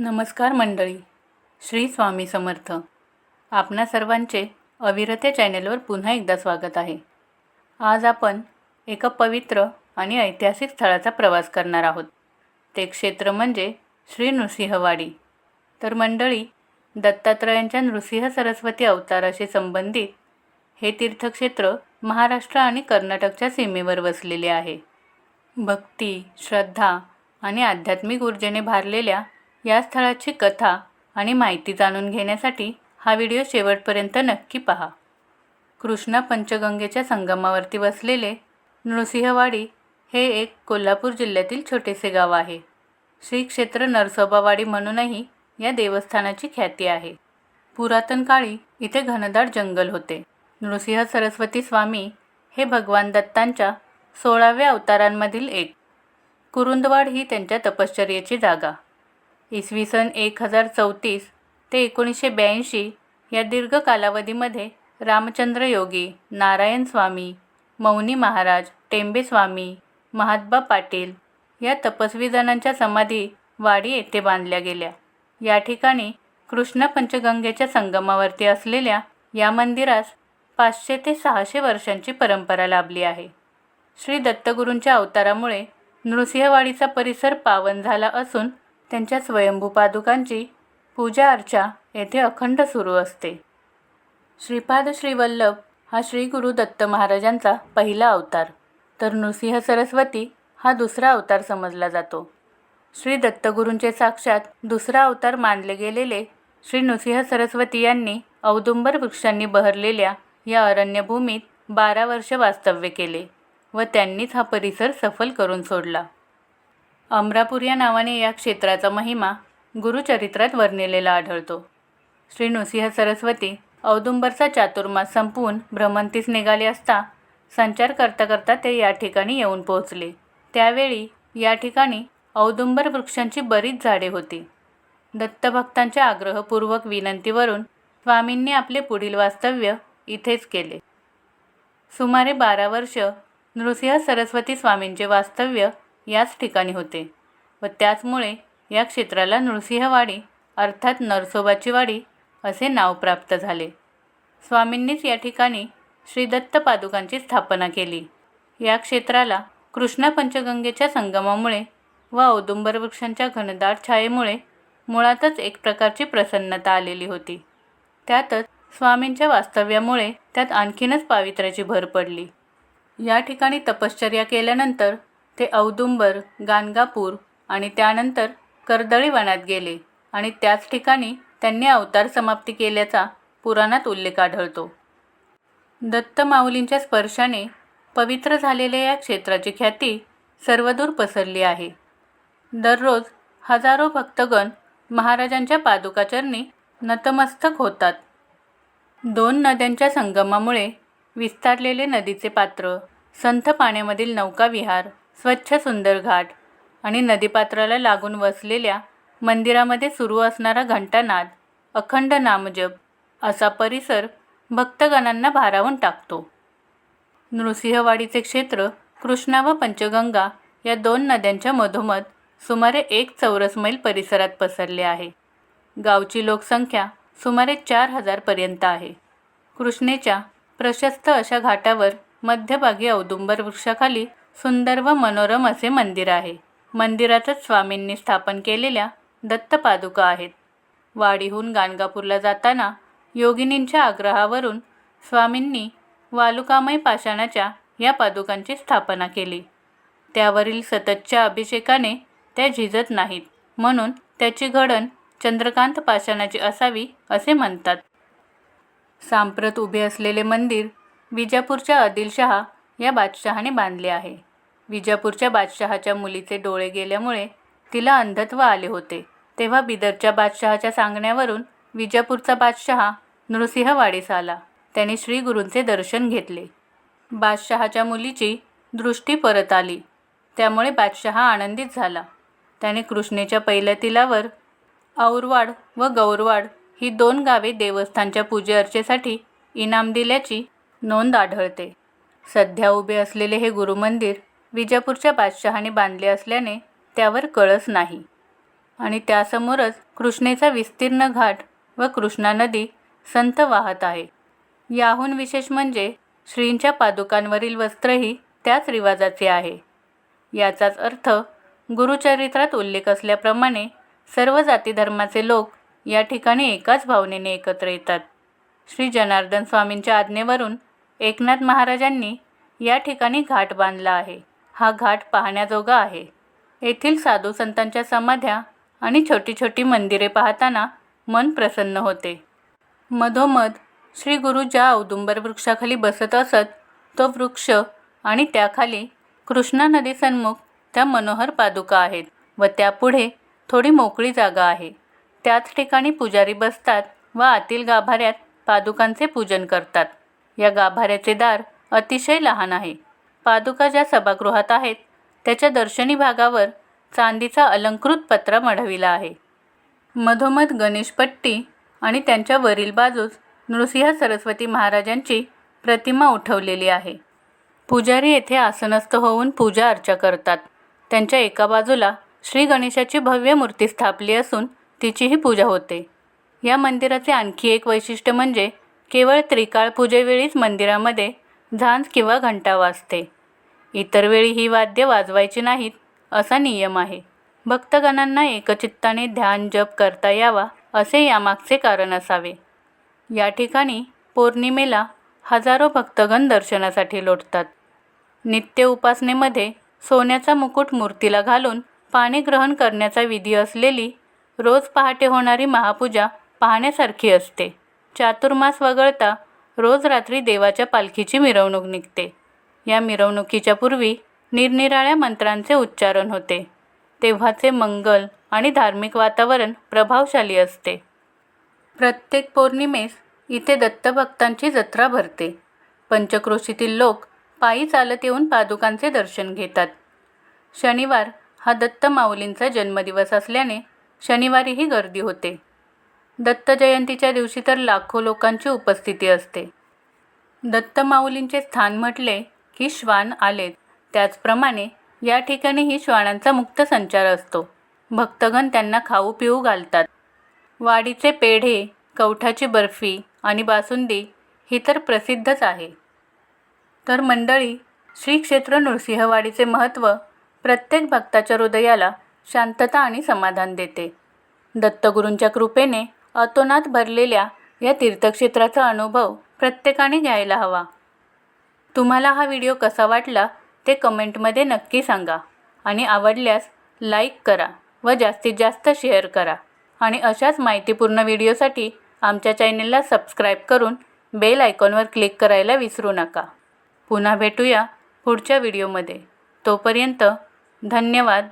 नमस्कार मंडळी. श्री स्वामी समर्थ. आपणा सर्वांचे अविरते चॅनेलवर पुन्हा एकदा स्वागत आहे. आज आपण एका पवित्र आणि ऐतिहासिक स्थळाचा प्रवास करणार आहोत. ते क्षेत्र म्हणजे श्री नृसिंहवाडी. तर मंडळी दत्तात्रयांच्या नृसिंह सरस्वती अवताराशी संबंधित हे तीर्थक्षेत्र महाराष्ट्र आणि कर्नाटकच्या सीमेवर वसलेले आहे. भक्ती श्रद्धा आणि आध्यात्मिक ऊर्जेने भारलेल्या या स्थळाची कथा आणि माहिती जाणून घेण्यासाठी हा व्हिडिओ शेवटपर्यंत नक्की पहा. कृष्णा पंचगंगेच्या संगमावरती वसलेले नृसिंहवाडी हे एक कोल्हापूर जिल्ह्यातील छोटेसे गाव आहे. श्री क्षेत्र नरसोबावाडी म्हणूनही या देवस्थानाची ख्याती आहे. पुरातन काळी इथे घनदाट जंगल होते. नृसिंह सरस्वती स्वामी हे भगवान दत्तांच्या सोळाव्या अवतारांमधील एक. कुरुंदवाड ही त्यांच्या तपश्चर्येची जागा. इसवी सन एक हजार चौतीस ते एकोणीसशे ब्याऐंशी या दीर्घ कालावधीमध्ये रामचंद्र योगी नारायण स्वामी मौनी महाराज टेंबे स्वामी महात्बा पाटील या तपस्वी जणांच्या समाधी वाडी येथे बांधल्या गेल्या. या ठिकाणी कृष्ण पंचगंगेच्या संगमावरती असलेल्या या मंदिरास पाचशे ते सहाशे वर्षांची परंपरा लाभली आहे. श्री दत्तगुरूंच्या अवतारामुळे नृसिंहवाडीचा परिसर पावन झाला असून त्यांच्या स्वयंभू पादुकांची पूजा अर्चा येथे अखंड सुरू असते. श्रीपाद श्रीवल्लभ हा श्री गुरु दत्त महाराजांचा पहिला अवतार. तर नृसिंह सरस्वती हा दुसरा अवतार समजला जातो. श्री दत्तगुरूंचे साक्षात दुसरा अवतार मानले गेलेले श्री नृसिंह सरस्वती यांनी औदुंबर वृक्षांनी बहरलेल्या या अरण्यभूमीत बारा वर्ष वास्तव्य केले व त्यांनीच हा परिसर सफल करून सोडला. अमरापूर या नावाने या क्षेत्राचा महिमा गुरुचरित्रात वर्णिलेला आढळतो. श्री नृसिंह सरस्वती औदुंबरचा चातुर्मास संपवून भ्रमंतीस निघाले असता संचार करता करता ते या ठिकाणी येऊन पोहोचले. त्यावेळी या ठिकाणी औदुंबर वृक्षांची बरीच झाडे होती. दत्तभक्तांच्या आग्रहपूर्वक विनंतीवरून स्वामींनी आपले पुढील वास्तव्य इथेच केले. सुमारे बारा वर्ष नृसिंह सरस्वती स्वामींचे वास्तव्य याच ठिकाणी होते. व त्याचमुळे या क्षेत्राला नृसिंहवाडी अर्थात नरसोबाची वाडी असे नाव प्राप्त झाले. स्वामींनीच या ठिकाणी श्री दत्त पादुकांची स्थापना केली. या क्षेत्राला कृष्णा पंचगंगेच्या संगमामुळे व औदुंबर वृक्षांच्या घनदाट छायेमुळे मुळातच एक प्रकारची प्रसन्नता आलेली होती. त्यातच स्वामींच्या वास्तव्यामुळे त्यात आणखीनच पावित्र्याची भर पडली. या ठिकाणी तपश्चर्या केल्यानंतर ते औदुंबर गाणगापूर आणि त्यानंतर कर्दळीवनात गेले आणि त्याच ठिकाणी त्यांनी अवतार समाप्ती केल्याचा पुराणात उल्लेख आढळतो. दत्त माऊलींच्या स्पर्शाने पवित्र झालेल्या या क्षेत्राची ख्याती सर्वदूर पसरली आहे. दररोज हजारो भक्तगण महाराजांच्या पादुकाचरणी नतमस्तक होतात. दोन नद्यांच्या संगमामुळे विस्तारलेले नदीचे पात्र संथ पाण्यामधील नौकाविहार स्वच्छ सुंदर घाट आणि नदीपात्राला लागून वसलेल्या मंदिरामध्ये सुरू असणारा घंटानाद अखंड नामजप असा परिसर भक्तगणांना भारावून टाकतो. नृसिंहवाडीचे क्षेत्र कृष्णा व पंचगंगा या दोन नद्यांच्या मधोमध सुमारे एक चौरस मैल परिसरात पसरले आहे. गावची लोकसंख्या सुमारे चार हजारपर्यंत आहे. कृष्णेच्या प्रशस्त अशा घाटावर मध्यभागी औदुंबर वृक्षाखाली सुंदर व मनोरम असे मंदिर आहे. मंदिरातच स्वामींनी स्थापन केलेल्या दत्तपादुका आहेत. वाडीहून गाणगापूरला जाताना योगिनींच्या आग्रहावरून स्वामींनी वालुकामय पाषाणाच्या या पादुकांची स्थापना केली. त्यावरील सततच्या अभिषेकाने त्या झिजत नाहीत म्हणून त्याची घडण चंद्रकांत पाषाणाची असावी असे म्हणतात. सांप्रत उभे असलेले मंदिर विजापूरच्या आदिलशहा या बादशहाने बांधले आहे. विजापूरच्या बादशहाच्या मुलीचे डोळे गेल्यामुळे तिला अंधत्व आले होते. तेव्हा बिदरच्या बादशहाच्या सांगण्यावरून विजापूरचा बादशहा नृसिंहवाडीस आला. त्याने श्री गुरूंचे दर्शन घेतले. बादशहाच्या मुलीची दृष्टी परत आली. त्यामुळे बादशहा आनंदित झाला. त्याने कृष्णेच्या पहिल्या तिलावर औरवाड व गौरवाड ही दोन गावे देवस्थानच्या पूजेअर्चेसाठी इनाम दिल्याची नोंद आढळते. सध्या उभे असलेले हे गुरुमंदिर विजापूरच्या बादशहाने बांधले असल्याने त्यावर कळस नाही. आणि त्यासमोरच कृष्णेचा विस्तीर्ण घाट व कृष्णा नदी संत वाहत आहे. याहून विशेष म्हणजे श्रींच्या पादुकांवरील वस्त्रही त्याच रिवाजाचे आहे. याचाच अर्थ गुरुचरित्रात उल्लेख असल्याप्रमाणे सर्व जाती धर्माचे लोक या ठिकाणी एकाच भावनेने एकत्र येतात. श्री जनार्दन स्वामींच्या आज्ञेवरून एकनाथ महाराजांनी या ठिकाणी घाट बांधला आहे. हा घाट पाहण्याजोगा आहे. येथील साधू संतांच्या समाध्या आणि छोटी छोटी मंदिरे पाहताना मन प्रसन्न होते. मधोमध श्री गुरु ज्या औदुंबर वृक्षाखाली बसत असत तो वृक्ष आणि त्याखाली कृष्णा नदीसन्मुख त्या मनोहर पादुका आहेत व त्यापुढे थोडी मोकळी जागा आहे. त्याच ठिकाणी पुजारी बसतात व आतील गाभाऱ्यात पादुकांचे पूजन करतात. या गाभाऱ्याचे दार अतिशय लहान आहे. पादुका ज्या सभागृहात आहेत त्याच्या दर्शनी भागावर चांदीचा अलंकृत पत्रा मढविला आहे. मधोमध गणेशपट्टी आणि त्यांच्या वरील बाजूस नृसिंह सरस्वती महाराजांची प्रतिमा उठवलेली आहे. पुजारी येथे आसनस्थ होऊन पूजा अर्चा करतात. त्यांच्या एका बाजूला श्री गणेशाची भव्य मूर्ती स्थापली असून तिचीही पूजा होते. या मंदिराचे आणखी एक वैशिष्ट्य म्हणजे केवळ त्रिकाळ पूजेवेळीच मंदिरामध्ये झांज किंवा घंटा वाजते. इतर वेळी ही वाद्य वाजवायची नाहीत असा नियम आहे. भक्तगणांना एकचित्ताने ध्यान जप करता यावा असे यामागचे कारण असावे. या ठिकाणी पौर्णिमेला हजारो भक्तगण दर्शनासाठी लोटतात. नित्य उपासनेमध्ये सोन्याचा मुकुट मूर्तीला घालून पाणी ग्रहण करण्याचा विधी असलेली रोज पहाटे होणारी महापूजा पाहण्यासारखी असते. चातुर्मास वगळता रोज रात्री देवाच्या पालखीची मिरवणूक निघते. या मिरवणुकीच्या पूर्वी निरनिराळ्या मंत्रांचे उच्चारण होते. तेव्हाचे मंगल आणि धार्मिक वातावरण प्रभावशाली असते. प्रत्येक पौर्णिमेस इथे दत्तभक्तांची जत्रा भरते. पंचक्रोशीतील लोक पायी चालत येऊन पादुकांचे दर्शन घेतात. शनिवार हा दत्त माऊलींचा जन्मदिवस असल्याने शनिवारीही गर्दी होते. दत्त जयंतीच्या दिवशी तर लाखो लोकांची उपस्थिती असते. दत्त माऊलींचे स्थान म्हटले ही श्वान आलेत. त्याचप्रमाणे या ठिकाणीही श्वानांचा मुक्त संचार असतो. भक्तगण त्यांना खाऊ पिऊ घालतात. वाडीचे पेढे कवठाची बर्फी आणि बासुंदी ही तर प्रसिद्धच आहे. तर मंडळी श्री क्षेत्र नृसिंहवाडीचे महत्त्व प्रत्येक भक्ताच्या हृदयाला शांतता आणि समाधान देते. दत्तगुरूंच्या कृपेने अतोनात भरलेल्या या तीर्थक्षेत्राचा अनुभव प्रत्येकाने घ्यायला हवा. तुम्हाला हा व्हिडिओ कसा वाटला ते कमेंटमध्ये नक्की सांगा. आणि आवडल्यास लाईक करा व जास्तीत जास्त शेअर करा. आणि अशाच माहितीपूर्ण व्हिडिओसाठी आमच्या चॅनेलला सबस्क्राईब करून बेल आयकॉनवर क्लिक करायला विसरू नका. पुन्हा भेटूया पुढच्या व्हिडिओमध्ये. तोपर्यंत धन्यवाद.